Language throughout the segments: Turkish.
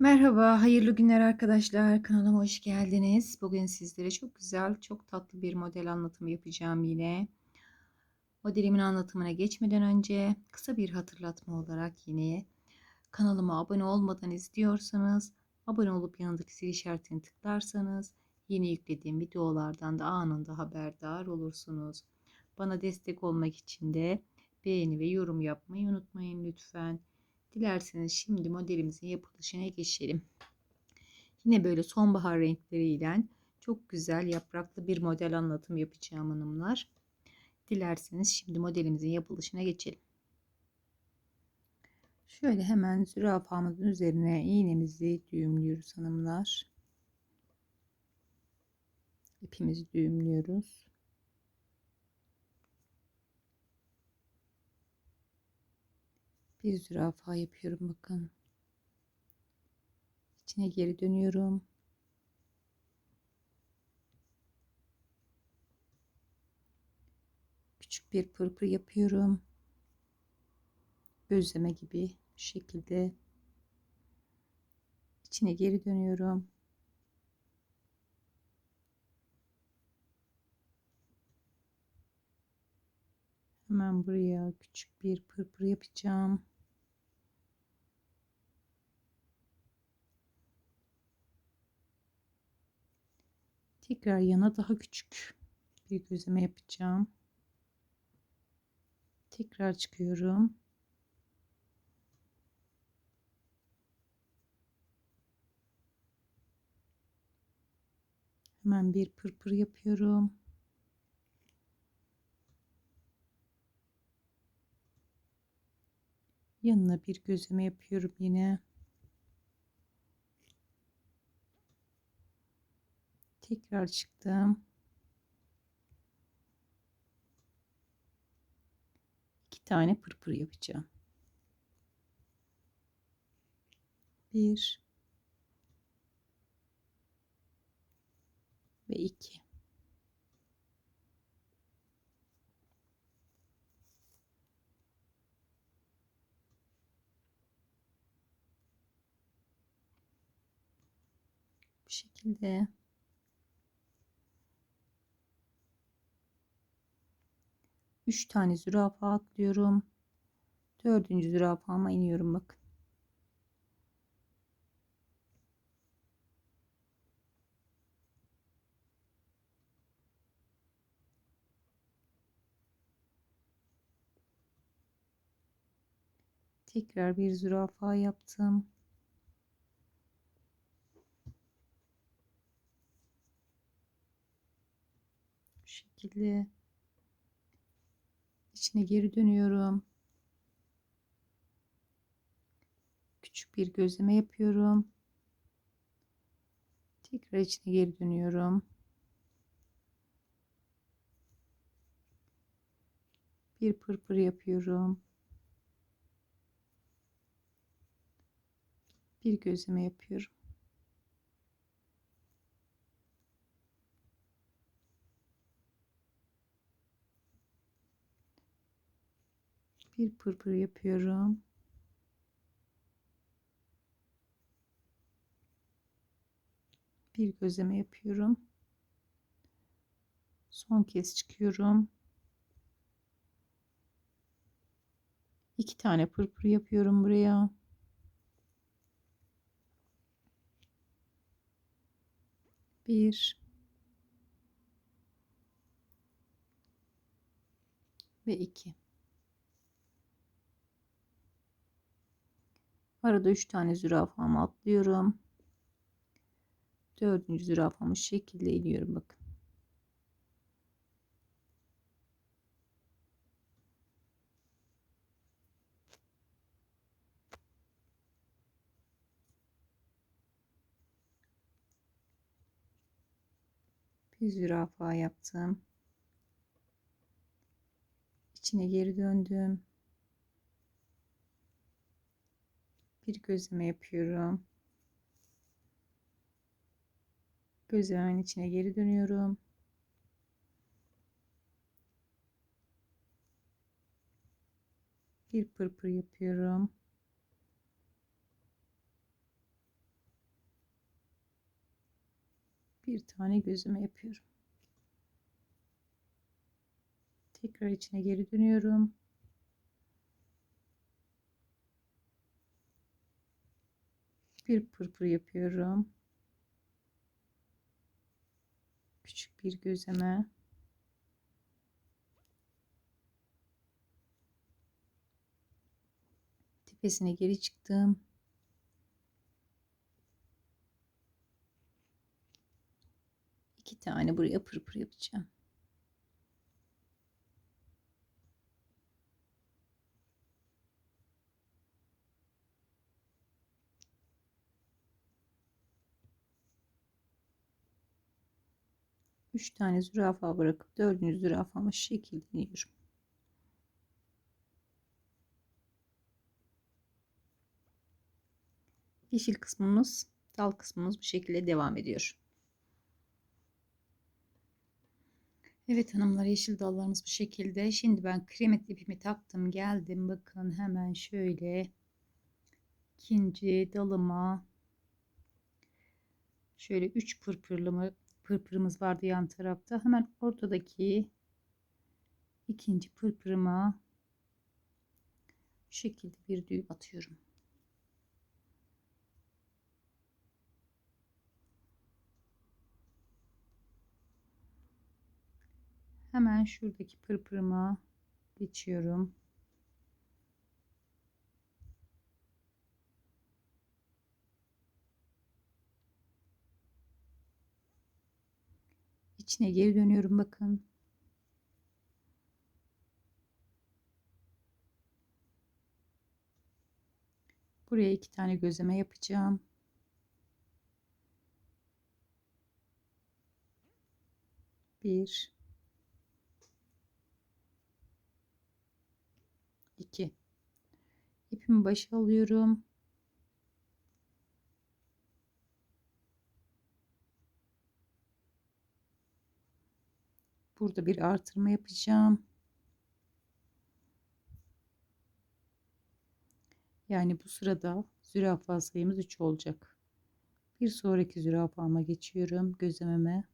Merhaba, hayırlı günler arkadaşlar. Kanalıma hoş geldiniz. Bugün sizlere çok güzel, çok tatlı bir model anlatımı yapacağım yine. Modelimin anlatımına geçmeden önce kısa bir hatırlatma olarak yine kanalıma abone olmadan izliyorsanız abone olup yanındaki zil işaretini tıklarsanız yeni yüklediğim videolardan da anında haberdar olursunuz. Bana destek olmak için de beğeni ve yorum yapmayı unutmayın lütfen. Dilerseniz şimdi modelimizin yapılışına geçelim. Yine böyle sonbahar renkleriyle çok güzel yapraklı bir model anlatım yapacağım hanımlar. Dilerseniz şimdi modelimizin yapılışına geçelim. Şöyle hemen zürafamızın üzerine iğnemizi düğümlüyoruz hanımlar. İpimizi düğümlüyoruz. Bir zürafa yapıyorum bakın. İçine geri dönüyorum. Küçük bir pırpır yapıyorum. Gözleme gibi şu şekilde. İçine geri dönüyorum. Hemen buraya küçük bir pırpır yapacağım. Tekrar yana daha küçük bir gözleme yapacağım. Tekrar çıkıyorum. Hemen bir pırpır yapıyorum. Yanına bir gözleme yapıyorum yine. Tekrar çıktım. İki tane pırpır yapacağım. Bir ve iki. Bu şekilde. 3 tane zürafa atlıyorum. Dördüncü zürafama iniyorum bakın. Tekrar bir zürafa yaptım. Bu şekilde içine geri dönüyorum. Küçük bir gözleme yapıyorum. Tekrar içine geri dönüyorum. Bir pırpır yapıyorum. Bir gözleme yapıyorum. Bir pırpır yapıyorum. Bir gözleme yapıyorum. Son kez çıkıyorum. İki tane pırpır yapıyorum buraya. Bir ve iki. Arada 3 tane zürafamı atlıyorum. Dördüncü zürafamı şu şekilde iniyorum bakın. Bir zürafa yaptım. İçine geri döndüm. bir gözleme yapıyorum. Gözlememin içine geri dönüyorum. Bir pırpır yapıyorum. Bir tane gözüme yapıyorum. Tekrar içine geri dönüyorum. Bir pırpır yapıyorum. Küçük bir gözeme. Tepesine geri çıktım. İki tane buraya pırpır yapacağım. Üç tane zürafa bırakıp dördüncü zürafamı şekilde iniyorum. Yeşil kısmımız, dal kısmımız bu şekilde devam ediyor. Evet hanımlar yeşil dallarımız bu şekilde. Şimdi ben kremet ipimi taktım geldim. Bakın hemen şöyle ikinci dalıma şöyle 3 pırpırlı pırpırımız vardı yan tarafta. Hemen ortadaki ikinci pırpırıma şu şekilde bir düğüm atıyorum. Hemen şuradaki pırpırıma geçiyorum. İçine geri dönüyorum bakın. Buraya iki tane gözleme yapacağım. Bir 2 ipimi başa alıyorum burada bir artırma yapacağım. Yani bu sırada zürafa sayımız 3 olacak. Bir sonraki zürafama geçiyorum gözlememe.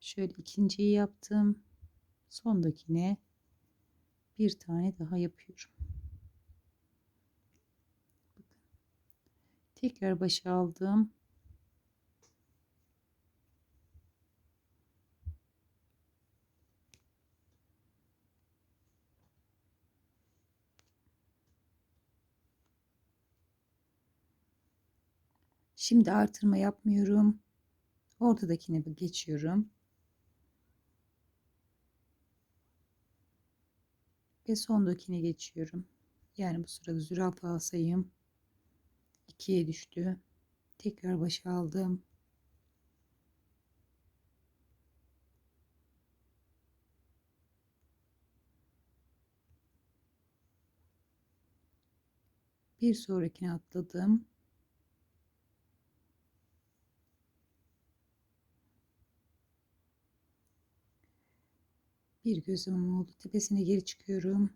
Şöyle ikinciyi yaptım. Sondakine bir tane daha yapıyorum. Tekrar başa aldım. Şimdi artırma yapmıyorum. Ortadakine geçiyorum. ve sondakine geçiyorum. Yani bu sırada zürafa sayım 2'ye düştü. Tekrar başa aldım. Bir sonrakine atladım. Bir gözüm oldu. Tepesine geri çıkıyorum.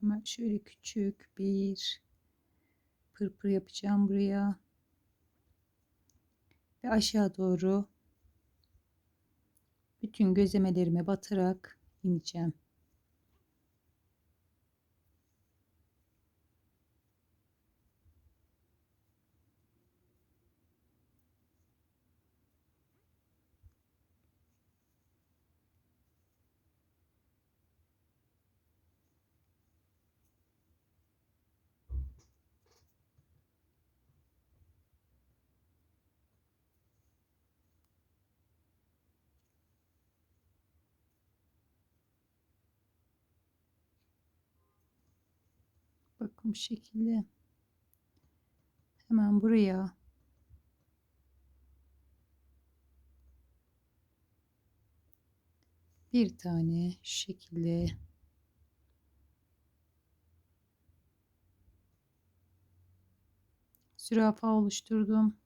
Hemen şöyle küçük bir pırpır yapacağım buraya. Ve aşağı doğru bütün gözlemelerime batarak ineceğim. Bakın bu şekilde. Hemen buraya bir tane şu şekilde zürafa oluşturdum.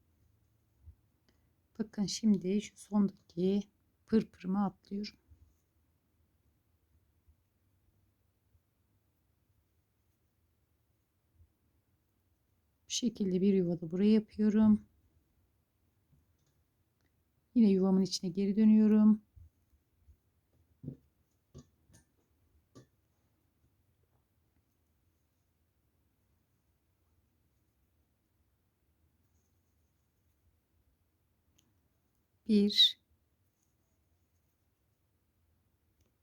Bakın şimdi şu sondaki pırpırımı atlıyorum. Şekilde bir yuvada buraya yapıyorum. Yine yuvamın içine geri dönüyorum. Bir,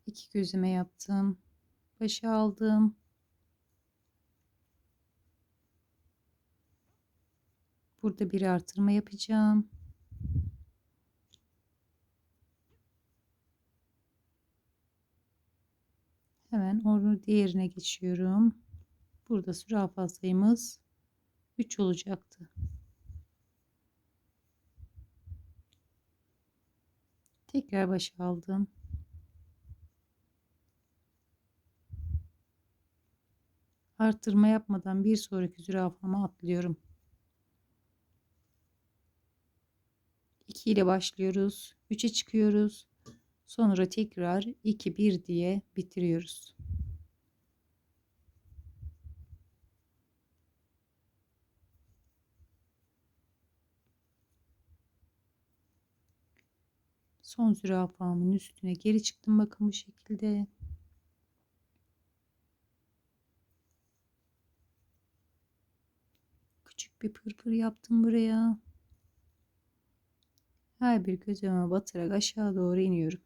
iki gözüme yaptım. Başa aldım. Burada bir artırma yapacağım. Hemen onu diğerine geçiyorum. Burada zürafa sayımız 3 olacaktı. Tekrar başa aldım. Arttırma yapmadan bir sonraki zürafama atlıyorum. 2 ile başlıyoruz. 3'e çıkıyoruz. Sonra tekrar 2 1 diye bitiriyoruz. Son zürafamın üstüne geri çıktım bakın bu şekilde. Küçük bir pırpır yaptım buraya. Her bir gözüme batarak aşağı doğru iniyorum.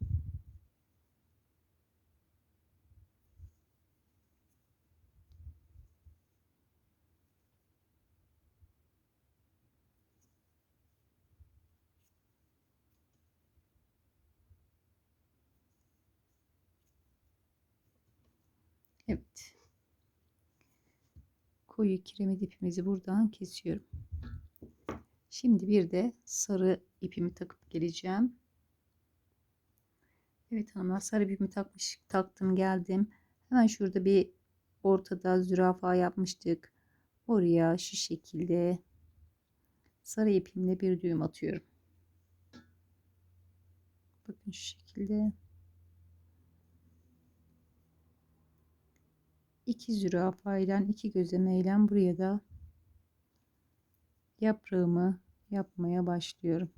Evet. Koyu kiremit ipimizi buradan kesiyorum. Şimdi bir de sarı ipimi takıp geleceğim. Evet hanımlar sarı ipimi takmış taktım geldim. Hemen şurada bir ortada zürafa yapmıştık. Oraya şu şekilde sarı ipimle bir düğüm atıyorum. Bakın şu şekilde. iki zürafa ile iki gözlemeyle buraya da yaprağımı yapmaya başlıyorum.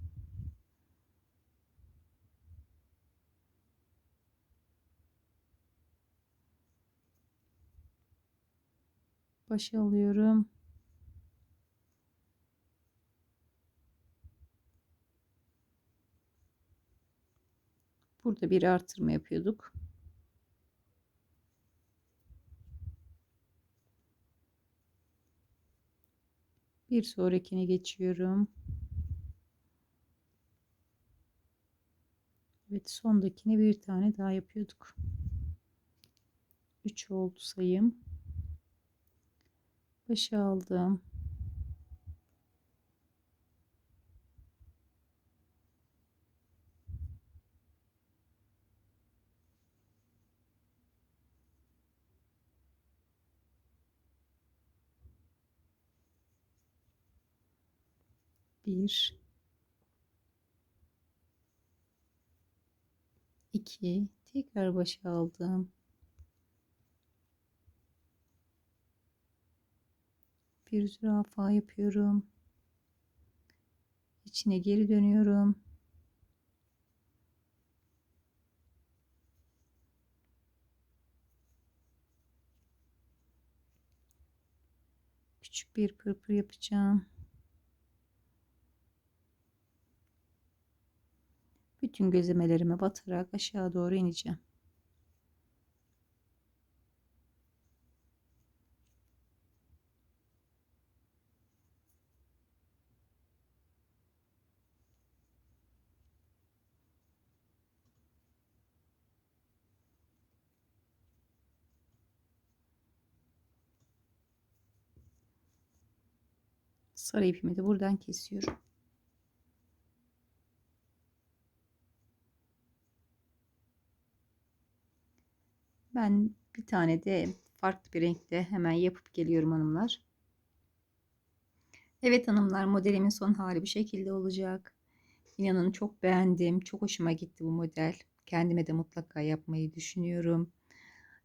Başa alıyorum. Burada bir artırma yapıyorduk. Bir sonrakine geçiyorum. Evet sondakine bir tane daha yapıyorduk. 3 oldu sayım. Başa aldım. Bir, iki, tekrar başa aldım. Bir zürafa yapıyorum. İçine geri dönüyorum. Küçük bir pırpır yapacağım. Bütün gözlemelerime batarak aşağı doğru ineceğim. Sarı ipimi de buradan kesiyorum. Ben bir tane de farklı bir renkte hemen yapıp geliyorum hanımlar. Evet hanımlar modelimin son hali bu şekilde olacak. İnanın çok beğendim. Çok hoşuma gitti bu model. Kendime de mutlaka yapmayı düşünüyorum.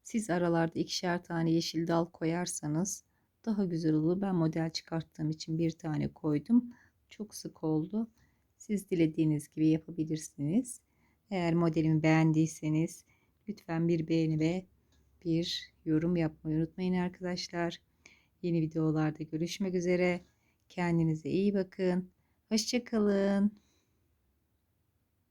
Siz aralarda ikişer tane yeşil dal koyarsanız daha güzel olur. Ben model çıkarttığım için bir tane koydum. Çok sık oldu. Siz dilediğiniz gibi yapabilirsiniz. Eğer modelimi beğendiyseniz lütfen bir beğeni ve bir yorum yapmayı unutmayın arkadaşlar. Yeni videolarda görüşmek üzere. Kendinize iyi bakın. Hoşçakalın.